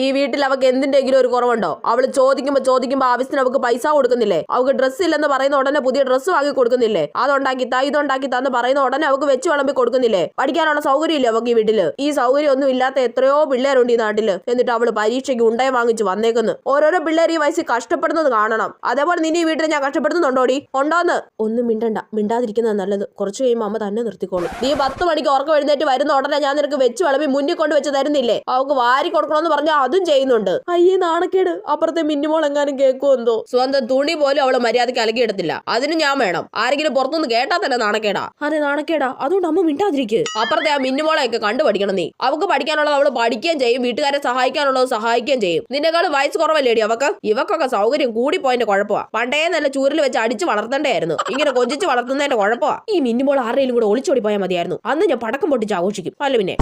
ഈ വീട്ടിൽ അവക്ക് എന്തിന്റെങ്കിലും ഒരു കുറവുണ്ടോ? അവൾ ചോദിക്കുമ്പോ ചോദിക്കുമ്പോ ആവശ്യത്തിന് അവക്ക് പൈസ കൊടുക്കുന്നില്ലേ? അവക്ക് ഡ്രസ്സ് ഇല്ലെന്ന് പറയുന്ന ഉടനെ പുതിയ ഡ്രസ്സ് വാങ്ങി കൊടുക്കുന്നില്ലേ? അതുണ്ടാക്കി താ ഇതുണ്ടാക്കി താന്ന് പറയുന്ന ഉടനെ അവക്ക് വെച്ച് വിളമ്പി കൊടുക്കുന്നില്ലേ? പഠിക്കാനുള്ള സൗകര്യം ഇല്ല അവക്ക് ഈ വീട്ടിൽ? ഈ സൗകര്യം ഒന്നും ഇല്ലാത്ത എത്രയോ പിള്ളേരുണ്ട് ഈ നാട്ടിൽ. എന്നിട്ട് അവൾ പരീക്ഷയ്ക്ക് ഉണ്ടായി വാങ്ങിച്ച് വന്നേക്കുന്നു. ഓരോരോ പിള്ളേർ ഈ വയസ്സിൽ കഷ്ടപ്പെടുന്നത് കാണണം. അതേപോലെ നിന്നെ ഈ വീട്ടിൽ ഞാൻ കഷ്ടപ്പെടുന്നുണ്ടോടി? ഉണ്ടോന്ന്? ഒന്നും മിണ്ടണ്ട. മിണ്ടാതിരിക്കുന്നത് നല്ലത്. കുറച്ച് കഴിയുമ്പോൾ അമ്മ തന്നെ നിർത്തിക്കോളും. നീ പത്ത് മണിക്ക് ഉറക്കം എഴുന്നേറ്റ് വരുന്ന ഉടനെ ഞാൻ നിനക്ക് വെച്ച് വിളമ്പി മുന്നിൽ കൊണ്ട് വെച്ച് തരുന്നില്ലേ? അവക്ക് വാരി കൊടുക്കണമെന്ന് പറഞ്ഞാൽ അതും ചെയ്യുന്നുണ്ട്. അയ്യേ നാണക്കേട്. അപ്പുറത്തെ മിന്നുമോൾ എങ്ങാനും കേൾക്കുമെന്തോ സ്വന്തം തുണി പോലും അവൾ മര്യാദയ്ക്ക് അലക്കിയിടത്തില്ല അതിന് ഞാൻ വേണം. ആരെങ്കിലും പുറത്തുനിന്ന് കേട്ടാ തന്നെ നാണക്കേടാ. അതെ നാണക്കേടാ. അതുകൊണ്ട് അമ്മ മിണ്ടാതിരിക്കു. അപ്പുറത്തെ ആ മിന്നുമോളെയൊക്കെ കണ്ടു പഠിക്കണം നീ. അവക്ക് പഠിക്കാനുള്ളത് അവൾ പഠിക്കുകയും ചെയ്യും. വീട്ടുകാരെ സഹായിക്കാനുള്ളത് സഹായിക്കുകയും ചെയ്യും. നിന്നെക്കാൾ വയസ്സ് കുറവല്ലേടി അവക്ക്? ഇവക്കൊക്കെ സൗകര്യം കൂടി പോയിന്റെ കുഴപ്പമാ. പണ്ടേ നല്ല ചൂരിൽ വെച്ച് അടിച്ച് വളർത്തേണ്ടായിരുന്നു ഇങ്ങനെ കൊഞ്ചിച്ച് വളർത്തുന്നതിന്റെ കുഴപ്പമാ. ഈ മിന്നുമോൾ ആരുടെയും കൂടെ ഒളിച്ചോടി പോയാൽ മതിയായിരുന്നു. അന്ന് ഞാൻ പടക്കം പൊട്ടിച്ച് ആഘോഷിക്കും. അല്ല പിന്നെ.